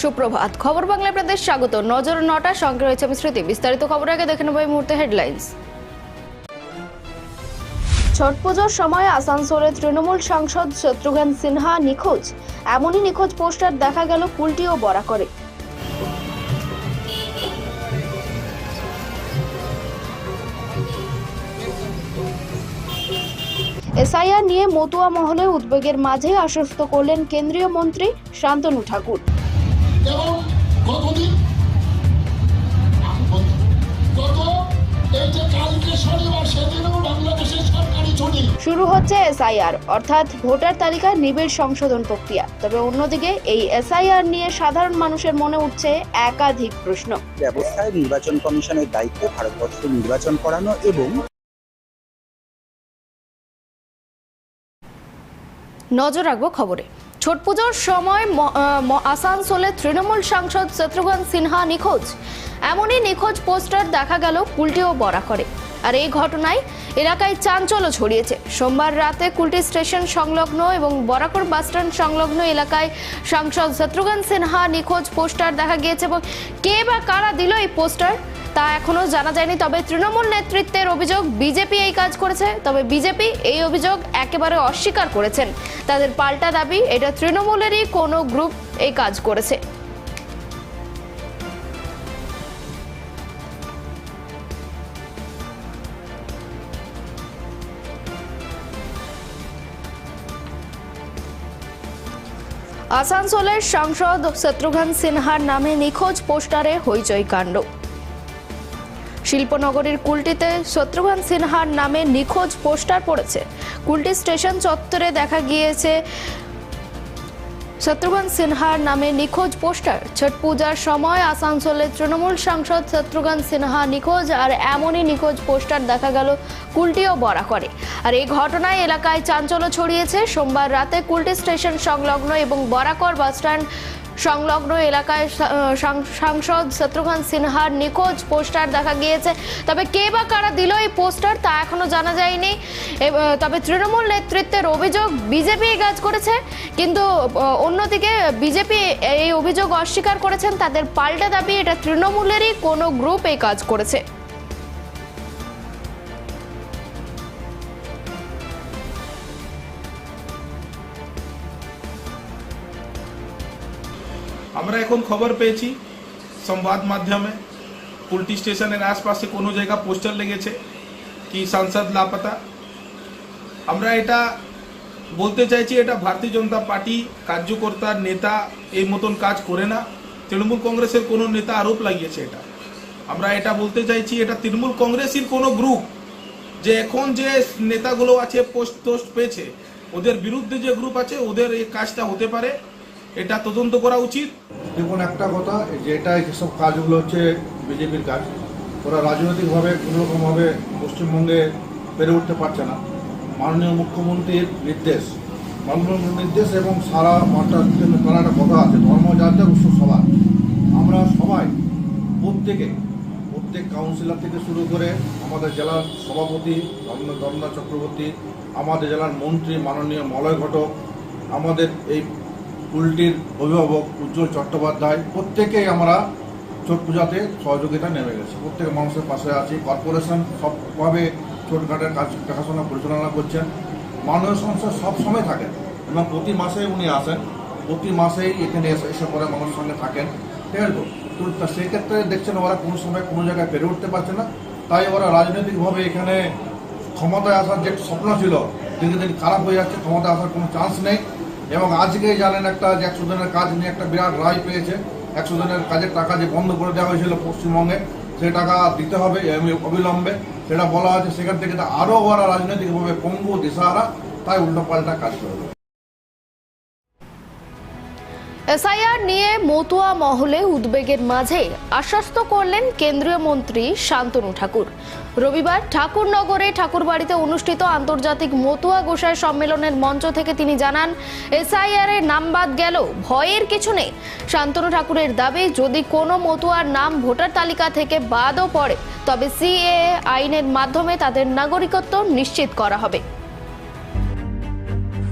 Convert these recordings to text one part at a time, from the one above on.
সুপ্রভাত। খবর বাংলা আপনাদের স্বাগত। নজর নটা, সঙ্গে রয়েছে আমি স্মৃতি। বিস্তারিত খবর আগে দেখে নেব এই মুহূর্তে হেডলাইন্স। ছট পুজোর সময় আসানসোলের তৃণমূল সাংসদ শত্রুঘ্ন সিনহা নিখোঁজ। এমনই নিখোঁজ পোস্টার দেখা গেল কুলটি ও বরা করে। এসআইআর নিয়ে মতুয়া মহলে উদ্বেগের মাঝে আশ্বস্ত করলেন কেন্দ্রীয় মন্ত্রী শান্তনু ঠাকুর। এবং গতদিন গত এই যে কালকে শনিবার সেদিনও বাংলাদেশের সরকারি ছুটি। শুরু হচ্ছে এসআইআর অর্থাৎ ভোটার তালিকার নিবিড় সংশোধন প্রক্রিয়া। তবে অন্যদিকে এই এসআইআর নিয়ে সাধারণ মানুষের মনে উঠছে একাধিক প্রশ্ন। ব্যবস্থায় নির্বাচন কমিশনের দায়িত্ব ভারতবর্ষে নির্বাচন করানো এবং নজর রাখব খবরে। ছট পুজোর সময় আসানসোলে তৃণমূল সাংসদ শত্রুঘ্ন সিনহা নিখোঁজ। এমনই নিখোঁজ পোস্টার দেখা গেল কুলটি ও বরা করে। আর এই ঘটনায় এলাকায় চাঞ্চল্য ছড়িয়েছে। সোমবার রাতে কুলটি স্টেশন সংলগ্ন এবং বরাকর বাসস্ট্যান্ড সংলগ্ন এলাকায় সাংসদ শত্রুঘ্ন সিনহা নিখোঁজ পোস্টার দেখা গিয়েছে এবং কে বা কারা দিল এই পোস্টার? তা এখনও জানা যায়নি, তবে তৃণমূল নেতৃত্বের অভিযোগ বিজেপি এই কাজ করেছে। তবে বিজেপি এই অভিযোগ একেবারে অস্বীকার করেছেন। তাদের পাল্টা দাবি, এটা তৃণমূলেরই কোনো গ্রুপ এই কাজ করেছে। আসানসোলের সাংসদ শত্রুঘ্ন সিনহার নামে নিখোঁজ পোস্টারে হইচই কাণ্ড। শিল্পনগরীর কুলটিতে শত্রুঘ্ন সিনহার নামে নিখোঁজ পোস্টার পড়েছে। কুলটি স্টেশন চত্বরে দেখা গিয়েছে শত্রুঘ্ন সিনহার নামে নিখোঁজ পোস্টার। ছট পূজার সময় আসানসোলের তৃণমূল সাংসদ শত্রুঘ্ন সিনহা নিখোঁজ আর এমনই নিখোঁজ পোস্টার দেখা গেল কুলটিও বরা করে। আর এই ঘটনায় এলাকায় চাঞ্চল্য ছড়িয়েছে। সোমবার রাতে কুলটি স্টেশন সংলগ্ন এবং বরাকর বাসস্ট্যান্ড সংলগ্ন এলাকায় সাংসদ শত্রুঘ্ন সিনহার নিখোঁজ পোস্টার দেখা গিয়েছে। তবে কে বা কারা দিল এই পোস্টার তা এখনও জানা যায়নি। তবে তৃণমূল নেতৃত্বের অভিযোগ বিজেপি এই কাজ করেছে, কিন্তু অন্যদিকে বিজেপি এই অভিযোগ অস্বীকার করেছেন, তাদের পাল্টা দাবি, এটা তৃণমূলেরই, কোনো গ্রুপ এই কাজ করেছে। আমরা এখন খবর পেয়েছি সংবাদ মাধ্যমে। পুলটি স্টেশনের আশপাশে কোনো জায়গা পোস্টার লেগেছে কি সাংসদ লাপাতা? আমরা এটা বলতে চাইছি, এটা ভারতীয় জনতা পার্টি কার্যকর্তার নেতা এই মতন কাজ করে না। তৃণমূল কংগ্রেসের কোনো নেতা আরোপ লাগিয়েছে এটা। আমরা এটা বলতে চাইছি, এটা তৃণমূল কংগ্রেসের কোনো গ্রুপ যে এখন যে নেতাগুলো আছে, পোস্ট টোস্ট পেয়েছে, ওদের বিরুদ্ধে যে গ্রুপ আছে, ওদের এই কাজটা হতে পারে। এটা তদন্ত করা উচিত। দেখুন, একটা কথা যে এটা যেসব কাজগুলো হচ্ছে বিজেপির কাজ, ওরা রাজনৈতিকভাবে কোনোরকমভাবে পশ্চিমবঙ্গে পেরে উঠতে পারছে না। মাননীয় মুখ্যমন্ত্রীর নির্দেশ, মাননীয় নির্দেশ এবং সারা মাঠটার জন্য তারা একটা কথা আছে, ধর্ম যার যার উৎসব সবার। আমরা সবাই, প্রত্যেকে, প্রত্যেক কাউন্সিলর থেকে শুরু করে আমাদের জেলার সভাপতি রমনা চক্রবর্তী, আমাদের জেলার মন্ত্রী, মাননীয় মলয় ঘটক, আমাদের এই কুলটির অভিভাবক উজ্জ্বল চট্টোপাধ্যায়, প্রত্যেকেই আমরা ছট পূজাতে সহযোগিতা নেমে গেছে। প্রত্যেক মানুষের পাশে আছি। কর্পোরেশন সবভাবে ছোটখাটের কাজ, দেখাশোনা, পরিচালনা করছেন। মাননীয় সংসদ সব সময় থাকেন এবং প্রতি মাসে উনি আসেন। প্রতি মাসেই এখানে এসে এসে পরে মানুষের সঙ্গে থাকেন। ঠিক আছে তা? সেক্ষেত্রে দেখছেন ওরা কোনো সময় কোনো জায়গায় পেরে উঠতে পারছে না। তাই ওরা রাজনৈতিকভাবে এখানে ক্ষমতায় আসার যে স্বপ্ন ছিল দিন দিন খারাপ হয়ে যাচ্ছে, ক্ষমতায় আসার কোনো চান্স নেই। এবং আজকেই জানেন একটা একশো জনের কাজ নিয়ে একটা বিরাট রায় পেয়েছে। একশো জনের কাজের টাকা যে বন্ধ করে দেওয়া হয়েছিল পশ্চিমবঙ্গে, সেই টাকা দিতে হবে অবিলম্বে। সেটা বলা হয়েছে, সেখান থেকে আরও ওরা রাজনৈতিকভাবে পঙ্গু, দিশাহারা, তাই উল্টোপাল্টা কাজ করবে এসআইআর নিয়ে মতুয়া মহলে উদ্বেগের মাঝে আশ্বস্ত করলেন কেন্দ্রীয় মন্ত্রী শান্তনু ঠাকুর। রবিবার ঠাকুরনগরে ঠাকুরবাড়িতে অনুষ্ঠিত আন্তর্জাতিক মতুয়া গোসাই সম্মেলনের মঞ্চ থেকে তিনি জানান, এসআইআর এর নাম বাদ গেল ভয়ের কিছু নেই। শান্তনু ঠাকুরের দাবি, যদি কোনো মতুয়ার নাম ভোটার তালিকা থেকে বাদও পড়ে, তবে সিএ আইনের মাধ্যমে তাদের নাগরিকত্ব নিশ্চিত করা হবে।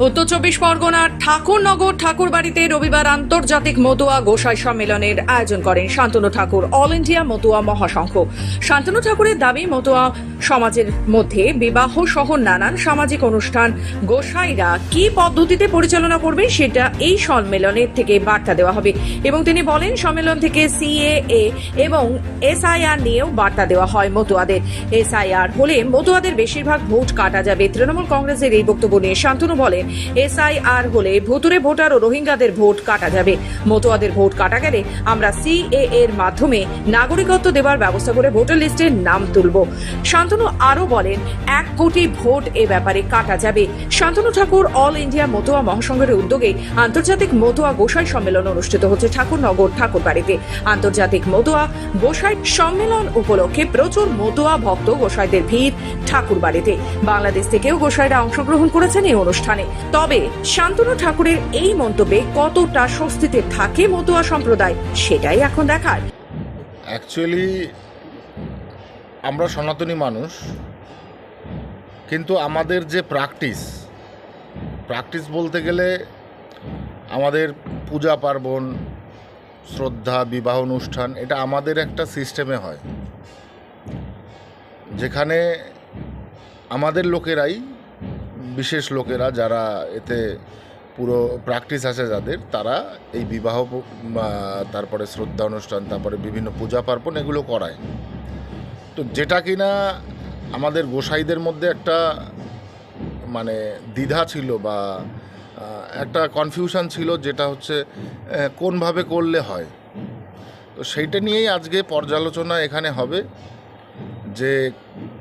উত্তর চব্বিশ পরগনার ঠাকুরনগর, ঠাকুরবাড়িতে রবিবার আন্তর্জাতিক মতুয়া গোসাই সম্মেলনের আয়োজন করেন শান্তনু ঠাকুর, অল ইন্ডিয়া মতুয়া মহাসংঘ। শান্তনু ঠাকুরের দাবি, মতুয়া সমাজের মধ্যে বিবাহ সহ নানান সামাজিক অনুষ্ঠান গোসাইরা কি পদ্ধতিতে পরিচালনা করবে সেটা এই সম্মেলনের থেকে বার্তা দেওয়া হবে। এবং তিনি বলেন, সম্মেলন থেকে সিএএ এবং এসআইআর নিয়েও বার্তা দেওয়া হয় মতুয়াদের। এসআইআর হলে মতুয়াদের বেশিরভাগ ভোট কাটা যাবে। তৃণমূল কংগ্রেসের এই বক্তব্য নিয়ে শান্তনু বলেন এসআইআর হলে ভুতুরে ভোটার ও রোহিঙ্গাদের ভোট কাটা যাবে। মতুয়াদের ভোট কাটা গেলে আমরা সিএ এর মাধ্যমে নাগরিকত্ব দেওয়ার ব্যবস্থা করে ভোটার লিস্টে নাম তুলব। শান্তনু আরও বলেন, এক কোটি ভোট এ ব্যাপারে কাটা যাবে। শান্তনু ঠাকুর অল ইন্ডিয়া মতুয়া মহাসংঘের উদ্যোগে আন্তর্জাতিক মতুয়া গোসাই সম্মেলন অনুষ্ঠিত হচ্ছে ঠাকুরনগর ঠাকুরবাড়িতে। আন্তর্জাতিক মতুয়া গোসাই সম্মেলন উপলক্ষে প্রচুর মতুয়া ভক্ত গোসাইদের ভিড় ঠাকুরবাড়িতে। বাংলাদেশ থেকেও গোসাইরা অংশগ্রহণ করেছেন এই অনুষ্ঠানে। তবে শান্তনু ঠাকুরের এই মন্তব্যে কতটা স্বস্তিতে থাকে মতুয়া সম্প্রদায়, সেটাই এখন দেখার। অ্যাকচুয়ালি আমরা সনাতনী মানুষ, কিন্তু আমাদের যে প্র্যাকটিস প্র্যাকটিস বলতে গেলে আমাদের পূজা পার্বণ, শ্রদ্ধা, বিবাহ অনুষ্ঠান, এটা আমাদের একটা সিস্টেমে হয়। যেখানে আমাদের লোকেরাই বিশেষ লোকেরা যারা এতে পুরো প্র্যাকটিস আছে যাদের, তারা এই বিবাহ তারপরে শ্রদ্ধা অনুষ্ঠান, তারপরে বিভিন্ন পূজা পার্বণ এগুলো করায়। তো যেটা কিনা আমাদের গোসাইদের মধ্যে একটা মানে দ্বিধা ছিল বা একটা কনফিউশন ছিল যেটা হচ্ছে কোনভাবে করলে হয়। তো সেইটা নিয়েই আজকে পর্যালোচনা এখানে হবে যে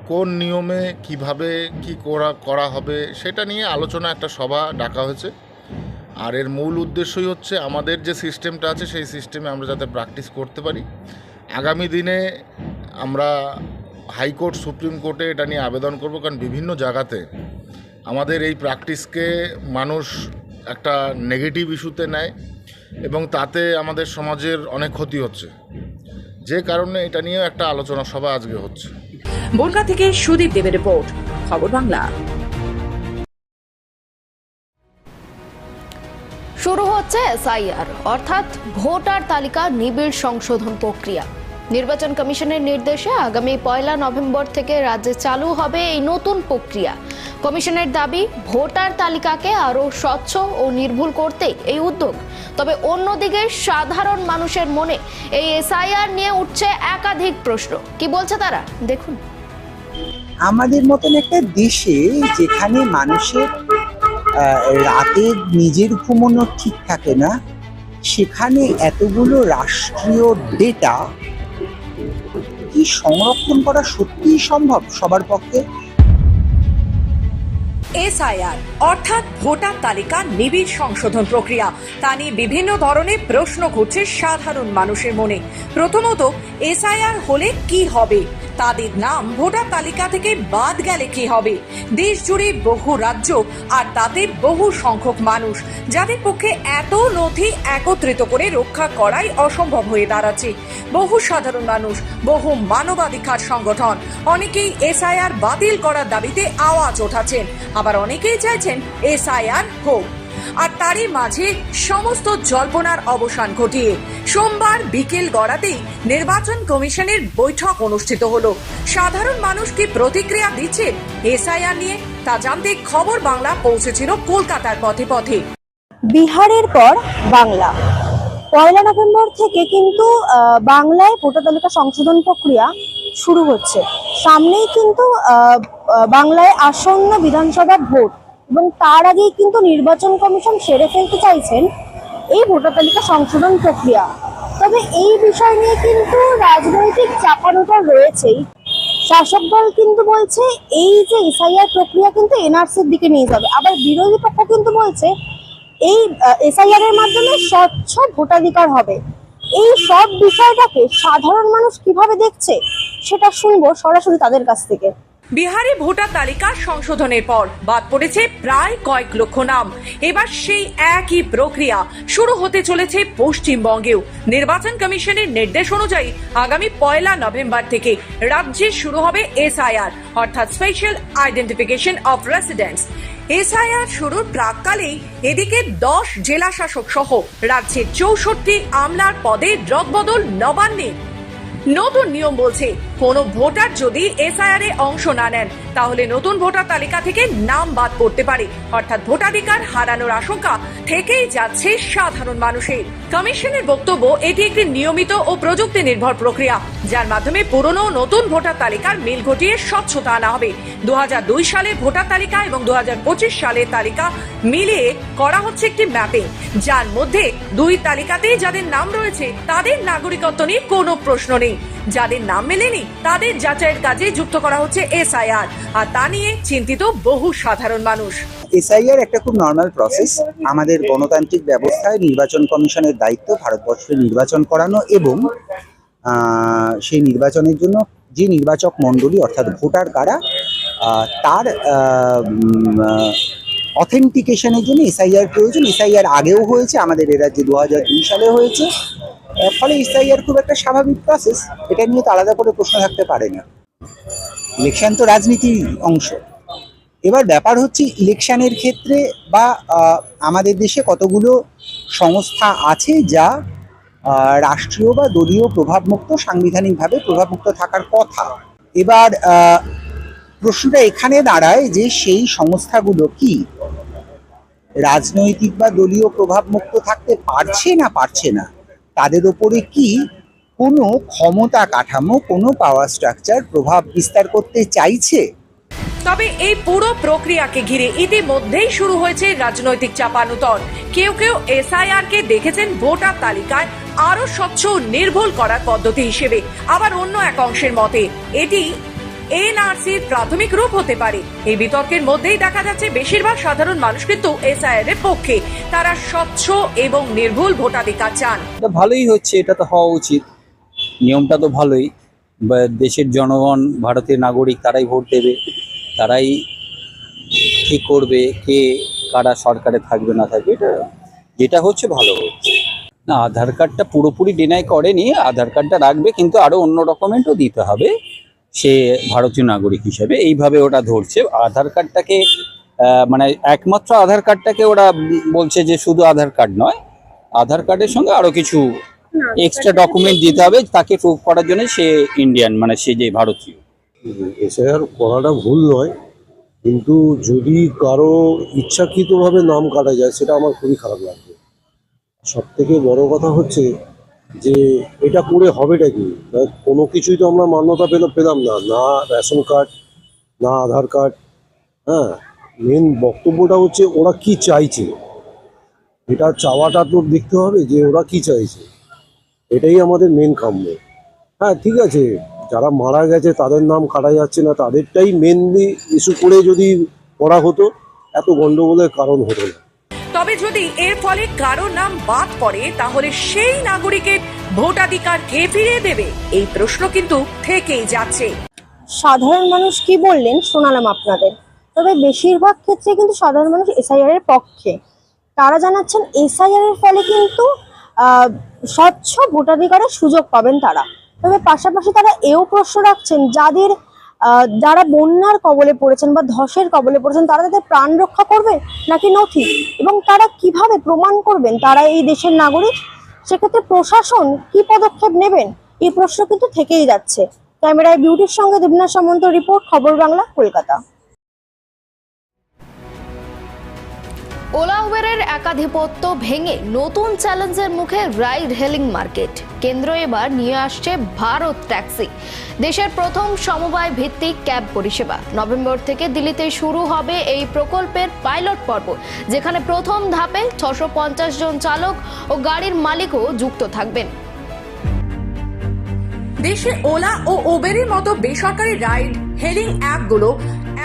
কোন নিয়মে কীভাবে কি করা করা হবে সেটা নিয়ে আলোচনা একটা সভা ডাকা হয়েছে। আর এর মূল উদ্দেশ্যই হচ্ছে আমাদের যে সিস্টেমটা আছে সেই সিস্টেমে আমরা যাতে প্র্যাকটিস করতে পারি। আগামী দিনে আমরা হাইকোর্ট, সুপ্রিম কোর্টে এটা নিয়ে আবেদন করব, কারণ বিভিন্ন জায়গাতে আমাদের এই প্র্যাকটিসকে মানুষ একটা নেগেটিভ ইস্যুতে নেয় এবং তাতে আমাদের সমাজের অনেক ক্ষতি হচ্ছে। যে কারণে এটা নিয়েও একটা আলোচনা সভা আজকে হচ্ছে। বনগা থেকে সুদীপ দেবের রিপোর্ট, খবর বাংলা। শুরু হচ্ছে এসআইআর, অর্থাৎ ভোটার তালিকা নিবিড় সংশোধন প্রক্রিয়া। নির্বাচন কমিশনের নির্দেশে আগামী পয়লা নভেম্বর থেকে রাজ্যে চালু হবে এই নতুন প্রক্রিয়া। কমিশনের দাবি, ভোটার তালিকাকে আরও স্বচ্ছ ও নির্ভুল করতে এই উদ্যোগ। তবে অন্যদিকে সাধারণ মানুষের মনে এই এসআইআর নিয়ে উঠছে একাধিক প্রশ্ন। কি বলছে তারা? দেখুন। আমাদের মতন একটা দেশে যেখানে মানুষের রাতে নিজের ঘুমানো ঠিক থাকে না, সেখানে এতগুলো রাষ্ট্রীয় ডেটা কি সংরক্ষণ করা সত্যিই সম্ভব সবার পক্ষে? এসআইআর, অর্থাৎ ভোটার তালিকা নিবিড় সংশোধন প্রক্রিয়া। তা নিয়ে বিভিন্ন ধরনের প্রশ্ন ঘটছে সাধারণ মানুষের মনে। প্রথমত, এসআইআর হলে কি হবে? তাদের নাম ভোটার তালিকা থেকে বাদ গেলে কি হবে? দেশ জুড়ে বহু রাজ্য আর তাতে বহু সংখ্যক মানুষ, যাদের পক্ষে এত নথি একত্রিত করে রক্ষা করাই অসম্ভব হয়ে দাঁড়াচ্ছে। বহু সাধারণ মানুষ, বহু মানবাধিকার সংগঠন, অনেকেই এসআইআর বাতিল করার দাবিতে আওয়াজ ওঠাচ্ছেন। আবার অনেকেই চাইছেন এসআইআর হোক। তারই মাঝে সমস্ত জল্পনার অবসান ঘটিয়ে সোমবার বিকেল গড়াতেই নির্বাচন কমিশনের বৈঠক অনুষ্ঠিত হলো। সাধারণ মানুষ কি প্রতিক্রিয়া দিচ্ছে এসআইআর নিয়ে? তা জানতে খবর বাংলা পৌঁছেছিল কলকাতার পথে পথে। বিহারের পর বাংলা। পয়লা নভেম্বর থেকে কিন্তু বাংলায় ভোটার তালিকা সংশোধন প্রক্রিয়া শুরু হচ্ছে। সামনেই কিন্তু বাংলায় আসন্ন বিধানসভা ভোট। এবং তার আগেই কিন্তু নির্বাচন কমিশন সেরে ফেলতে চাইছেন এই ভোটার তালিকা সংশোধন প্রক্রিয়া। তবে এই বিষয় নিয়ে কিন্তু রাজনৈতিক চাপানোটা রয়েছেই। শাসক দল কিন্তু বলছে, এই যে এসআইআর প্রক্রিয়া কিন্তু এনআরসির দিকে নিয়ে যাবে। আবার বিরোধী পক্ষ কিন্তু বলছে, এই এসআইআর এর মাধ্যমে স্বচ্ছ ভোটাধিকার হবে। এই সব বিষয়টাকে সাধারণ মানুষ কীভাবে দেখছে, সেটা শুনব সরাসরি তাদের কাছ থেকে। বিহারে ভোটার তালিকা সংশোধনের পর বাদ পড়েছে প্রায় কয়েক লক্ষ নাম। এবার সেই একই প্রক্রিয়া শুরু হতে চলেছে পশ্চিমবঙ্গেও। নির্বাচন কমিশনের নির্দেশ অনুযায়ী আগামী পয়লা নভেম্বর থেকে রাজ্যে শুরু হবে এসআইআর, অর্থাৎ special identification of residents SIR শুরুর প্রাককালেই এদিকে দশ জেলা শাসক সহ রাজ্যের চৌষট্টি আমলার পদে রদবদল নবান্নের নতুন নিয়ম বলছে, কোন ভোটার যদি এসআইআর এ অংশ না নেন, তাহলে নতুন ভোটার তালিকা থেকে নাম বাদ পড়তে পারে। অর্থাৎ ভোটাধিকার হারানোর আশঙ্কা থেকেই যাচ্ছে সাধারণ মানুষের। কমিশনের বক্তব্য, এটি একটি নিয়মিত ও প্রযুক্তি নির্ভর প্রক্রিয়া, যার মাধ্যমে পুরনো নতুন ভোটার তালিকার মিল ঘটিয়ে স্বচ্ছতা আনা হবে। দু সালের ভোটার তালিকা এবং দু হাজার পঁচিশ সালের তালিকা মিলিয়ে করা হচ্ছে একটি ম্যাপিং, যার মধ্যে দুই তালিকাতেই যাদের নাম রয়েছে, তাদের নাগরিকত্ব নিয়ে কোনো প্রশ্ন নেই। যাদের নাম মেলেনি, তাদের যাচাইয়ের কাজে যুক্ত করা হচ্ছে এসআইআর। আর তা নিয়ে চিন্তিত বহু সাধারণ মানুষ। এসআইআর একটা খুব নর্মাল প্রসেস আমাদের গণতান্ত্রিক ব্যবস্থায় নির্বাচন কমিশনের দায়িত্ব ভারতবর্ষে নির্বাচন করানো এবং সেই নির্বাচনের জন্য যে নির্বাচক মণ্ডলী অর্থাৎ ভোটার কারা তার অথেন্টিকেশনের জন্য এসআইআর প্রয়োজন। এসআইআর আগেও হয়েছে, আমাদের এ রাজ্যে দু হাজার দুই সালে হয়েছে। ফলে এসআইআর খুব একটা স্বাভাবিক প্রসেস এটা নিয়ে তো আলাদা করে প্রশ্ন থাকতে পারে না। ইলেকশন তো রাজনীতির অংশ। এবার ব্যাপার হচ্ছে ইলেকশনের ক্ষেত্রে বা আমাদের দেশে কতগুলো সংস্থা আছে যা রাষ্ট্রীয় বা দলীয় প্রভাবমুক্ত, সাংবিধানিকভাবে প্রভাবমুক্ত থাকার কথা? এবার প্রশ্নটা এখানে দাঁড়ায় যে সেই সংস্থাগুলো কি? রাজনৈতিক বা দলীয় প্রভাবমুক্ত থাকতে পারছে না পারছে না, তাদের ওপরে কি কোনো ক্ষমতা কাঠামো, কোনো পাওয়ার স্ট্রাকচার প্রভাব বিস্তার করতে চাইছে? তবে এই পুরো প্রক্রিয়াকে ঘিরে ইতিমধ্যেই শুরু হয়েছে রাজনৈতিক চাপানুতর। কেউ কেউ এসআইআর কে দেখেছেন ভোটার তালিকায় আরও স্বচ্ছ নির্ভুল করার পদ্ধতি হিসেবে, আবার অন্য এক অংশের মতে, এটি এনআরসির প্রাথমিক রূপ হতে পারে। এই বিতর্কের মধ্যেই দেখা যাচ্ছে বেশিরভাগ সাধারণ মানুষ কিন্তু এসআইআর এর পক্ষে। তারা স্বচ্ছ এবং নির্ভুল ভোটাধিকার চান। ভালোই হচ্ছে, এটা তো হওয়া উচিত। নিয়মটা তো ভালোই। দেশের জনগণ, ভারতের নাগরিক, তারাই ভোট দেবে। তারাই ঠিক করবে, কে, কারা সরকারে থাকবে, না থাকবে, এটা যেটা হচ্ছে ভালো হচ্ছে। না, আধার কার্ডটা পুরোপুরি ডিনাই করেনি, আধার কার্ডটা রাখবে, কিন্তু আরও অন্য ডকুমেন্টও দিতে হবে। সে ভারতীয় নাগরিক হিসেবে এইভাবে ওটা ধরছে। আধার কার্ডটাকে আহ, মানে একমাত্র আধার কার্ডটাকে ওরা বলছে যে শুধু আধার কার্ড নয় আধার কার্ডের সঙ্গে আরও কিছু এক্সট্রা ডকুমেন্ট দিতে হবে তাকে প্রুভ করার জন্য সে ইন্ডিয়ান মানে সে যে ভারতীয়। এসআইআর করাটা ভুল নয় কিন্তু যদি কারও ইচ্ছাকৃতভাবে নাম কাটা যায় সেটা আমার খুবই খারাপ লাগবে। সব থেকে বড় কথা হচ্ছে যে এটা করে হবেটা কি? কোনো কিছুই তো আমরা মান্যতা পেলাম পেলাম না। না রেশন কার্ড, না আধার কার্ড হ্যাঁ? মেন বক্তব্যটা হচ্ছে ওরা কি চাইছে? এটা চাওয়াটা তো দেখতে হবে যে ওরা কি চাইছে। এটাই আমাদের মেন কাম্য। হ্যাঁ ঠিক আছে। যারা মারা গেছে তাদের নাম কাটা যাচ্ছে না। তাদেরটাই মেনলি ইস্যু করে যদি করা হতো, এত গন্ডগোলের কারণ হতো না। তবে যদি এর ফলে কারও নাম বাদ পড়ে, তাহলে সেই নাগরিকের ভোটাধিকার কে ফিরিয়ে দেবে? এই প্রশ্ন কিন্তু থেকেই যাচ্ছে। সাধারণ মানুষ কি বললেন শোনালাম আপনাদের। তবে বেশিরভাগ ক্ষেত্রে কিন্তু সাধারণ মানুষ এসআইআর এর পক্ষে। তারা জানাচ্ছেন এসআইআর এর ফলে কিন্তু স্বচ্ছ ভোটাধিকারের সুযোগ পাবেন তারা। তবে পাশাপাশি তারা এও প্রশ্ন রাখছেন, যাদের যারা বন্যার কবলে পড়েছেন বা ধসের কবলে পড়েছেন, তারা তাদের প্রাণ রক্ষা করবে নাকি নথি? এবং তারা কীভাবে প্রমাণ করবেন তারা এই দেশের নাগরিক? সেক্ষেত্রে প্রশাসন কি পদক্ষেপ নেবেন? এই প্রশ্ন কিন্তু থেকেই যাচ্ছে। ক্যামেরায় বিউটির সঙ্গে দেবনা সামন্ত রিপোর্ট, খবর বাংলা, কলকাতা। ওলা উবেরের একাধিপত্য ভেঙে নতুন চ্যালেঞ্জের মুখে রাইড হেলিং মার্কেট। কেন্দ্র এবার নিয়ে আসছে ভারত ট্যাক্সি। দেশের প্রথম সমবায় ভিত্তিক ক্যাব পরিষেবা। নভেম্বর থেকে দিল্লিতে শুরু হবে এই প্রকল্পের পাইলট পর্ব, যেখানে প্রথম ধাপে ছশো জন চালক ও গাড়ির মালিকও যুক্ত থাকবেন। দেশে ওলা ও ওবেরের মতো বেসরকারি রাইড, হেলিং অ্যাপগুলো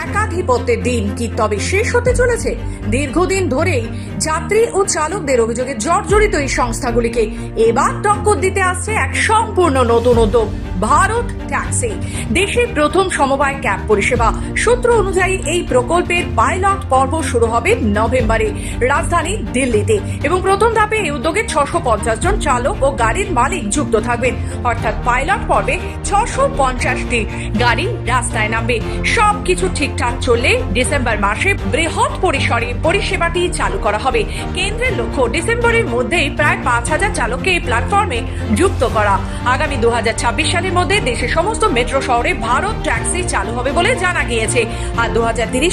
একাধিপত্যের দিন কি তবে শেষ হতে চলেছে? দীর্ঘদিন ধরেই যাত্রী ও চালকদের অভিযোগে জর্জরিত এই সংস্থাগুলিকে এবার টক্কর দিতে আসছে এক সম্পূর্ণ নতুন উদ্যোগ। ভারত ট্যাক্সি। দেশের প্রথম সমবায় ক্যাব পরিষেবা। সূত্র অনুযায়ী এই প্রকল্পের পাইলট পর্ব শুরু হবে নভেম্বরে, রাজধানী দিল্লিতে। এবং প্রথম ধাপে এই উদ্যোগে ছশো পঞ্চাশ জন চালক ও গাড়ির মালিক যুক্ত থাকবেন। অর্থাৎ পাইলট পর্বে ছশো পঞ্চাশটি গাড়ি রাস্তায় নামবে। সবকিছু ঠিকঠাক চললে ডিসেম্বর মাসে বৃহৎ পরিসরে পরিষেবাটি চালু করা হবে। কেন্দ্রের লক্ষ্য ডিসেম্বরের মধ্যেই প্রায় পাঁচ হাজার চালককে এই প্ল্যাটফর্মে যুক্ত করা। আগামী দু ছাব্বিশ সালের মধ্যে দেশের সমস্ত মেট্রো শহরে ভারত ট্যাক্সি চালু হবে বলে জানা গিয়েছে। আর দু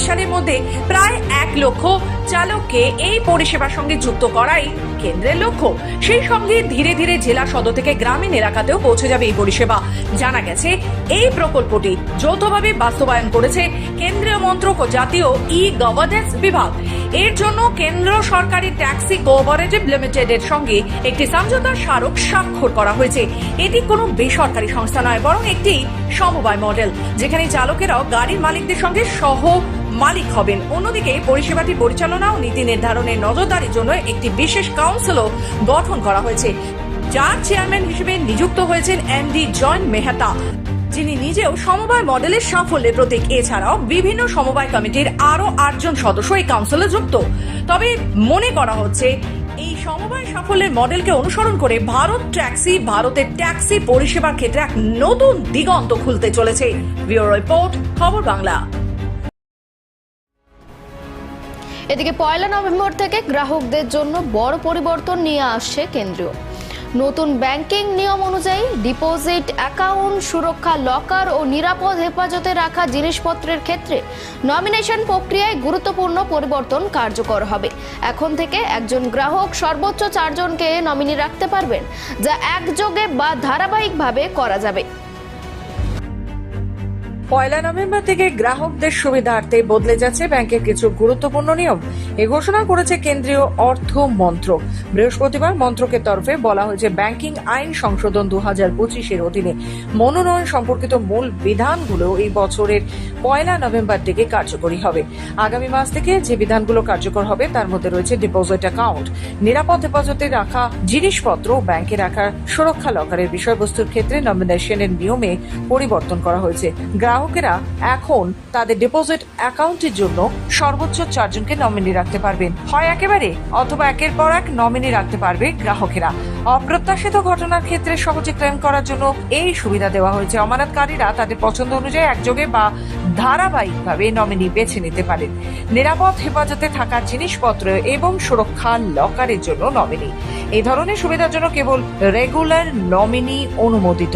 সালের মধ্যে প্রায় এক লক্ষ চালককে এই পরিষেবার সঙ্গে যুক্ত করাই কেন্দ্রের লক্ষ্য। সেই সঙ্গে ধীরে ধীরে জেলা সদর থেকে গ্রামীণ এলাকাতেও পৌঁছে যাবে এই পরিষেবা। জানা গেছে, এই প্রকল্পটি যৌথভাবে বাস্তবায়ন করেছে কেন্দ্রীয় মন্ত্রক ও জাতীয় ই গভর্নেন্স বিভাগ। এর জন্য কেন্দ্র সরকারি ট্যাক্সি কোঅপারেটিভ লিমিটেডের সঙ্গে একটি সমঝোতা স্মারক স্বাক্ষর করা হয়েছে। এটি কোনো বেসরকারি সংস্থা নয়, বরং একটি সমবায় মডেল, যেখানে চালকেরাও গাড়ির মালিকদের সঙ্গে সহ মালিক হবেন। অন্যদিকে পরিষেবাটি পরিচালনা ও নীতি নির্ধারণের নজরদারির জন্য একটি বিশেষ কাউন্সিলও গঠন করা হয়েছে। যার চেয়ারম্যান হিসেবে নিযুক্ত হয়েছেন এমডি জয়েন্ট মেহতা। যিনি নিজেও সমবায় মডেলের সাফল্যের প্রতীক। এছাড়াও বিভিন্ন সমবায় কমিটির আরও আটজন সদস্য এই কাউন্সিলে যুক্ত। তবে মনে করা হচ্ছে, এই সমবায় সাফল্যের মডেলকে অনুসরণ করে ভারত ট্যাক্সি ভারতের ট্যাক্সি পরিষেবার ক্ষেত্রে এক নতুন দিগন্ত খুলতে চলেছে। রিপোর্ট, খবর বাংলা। এদিকে পয়লা নভেম্বর থেকে গ্রাহকদের জন্য বড় পরিবর্তন নিয়ে আসছে কেন্দ্রীয়। নতুন ব্যাংকিং নিয়ম অনুযায়ী ডিপোজিট অ্যাকাউন্ট, সুরক্ষা লকার ও নিরাপদ হেফাজতে রাখা জিনিসপত্রের ক্ষেত্রে নমিনেশন প্রক্রিয়ায় গুরুত্বপূর্ণ পরিবর্তন কার্যকর হবে। এখন থেকে একজন গ্রাহক সর্বোচ্চ চারজনকে নমিনি রাখতে পারবেন, যা একযোগে বা ধারাবাহিকভাবে করা যাবে। পয়লা নভেম্বর থেকে গ্রাহকদের সুবিধার্থে বদলে যাচ্ছে ব্যাংকের কিছু গুরুত্বপূর্ণ নিয়ম। এ ঘোষণা করেছে কেন্দ্রীয় অর্থ মন্ত্রক। বৃহস্পতিবার মন্ত্রকের তরফে বলা হয়েছে, ব্যাংকিং আইন সংশোধন দু হাজার পঁচিশের অধীনে মনোনয়ন সম্পর্কিত মূল বিধানগুলো এই বছরের পয়লা নভেম্বর থেকে কার্যকরী হবে। আগামী মাস থেকে যে বিধানগুলো কার্যকর হবে, তার মধ্যে রয়েছে ডিপোজিট অ্যাকাউন্ট। নিরাপদ হেফাজতে রাখা জিনিসপত্র ব্যাংকে রাখা সুরক্ষা লকারের বিষয়বস্তুর ক্ষেত্রে নমিনেশনের নিয়মে পরিবর্তন করা হয়েছে। গ্রাহকেরা এখন তাদের ডিপোজিট অ্যাকাউন্টের জন্য সর্বোচ্চ চারজনকে নমিনি রাখতে পারবেন। হয় একেবারে অথবা একের পর এক নমিনি রাখতে পারবে গ্রাহকেরা। অপ্রত্যাশিত ঘটনার ক্ষেত্রে সহজে ক্লেম করার জন্য এই সুবিধা দেওয়া হয়েছে। অমানতকারীরা তাদের পছন্দ অনুযায়ী একযোগে বা ধারাবাহিকভাবে নমিনি বেছে নিতে পারেন। নিরাপদ হেফাজতে থাকা জিনিসপত্র এবং সুরক্ষা লকারের জন্য নমিনি এই ধরনের সুবিধার জন্য কেবল রেগুলার নমিনি অনুমোদিত।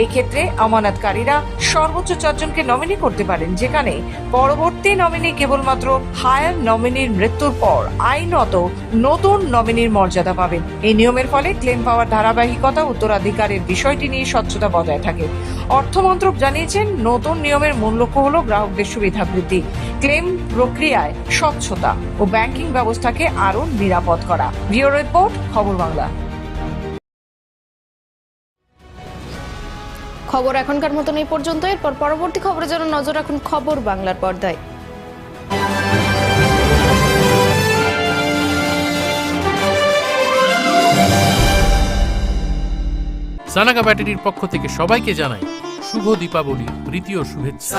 এই ক্ষেত্রে আমানতকারীরা সর্বোচ্চ চারজনকে নমিনি করতে পারেন, যেখানে পরবর্তী নমিনি কেবলমাত্র হায়ার নমিনির মৃত্যুর পর আইনত নতুন নমিনির মর্যাদা পাবেন। এই নিয়মের ফলে ক্লেম পাওয়ার ধারাবাহিকতা উত্তরাধিকারের বিষয়টি নিয়ে স্বচ্ছতা বজায় থাকে। অর্থমন্ত্রক জানিয়েছেন, নতুন নিয়মের মূল লক্ষ্য হল গ্রাহকদের সুবিধা বৃদ্ধি। ক্লেম প্রক্রিয়ায় স্বচ্ছতা ও ব্যাংকিং ব্যবস্থাকে আরও নিরাপদ করা। ব্যুরো রিপোর্ট, খবর বাংলা। খবর এখনকার মতন এই পর্যন্ত এরপর পরবর্তী খবরের জন্য নজর রাখুন খবর বাংলার পর্দায়। সানাগা ব্যাটারির পক্ষ থেকে সবাইকে জানাই শুভ দীপাবলি প্রীতি ও শুভেচ্ছা।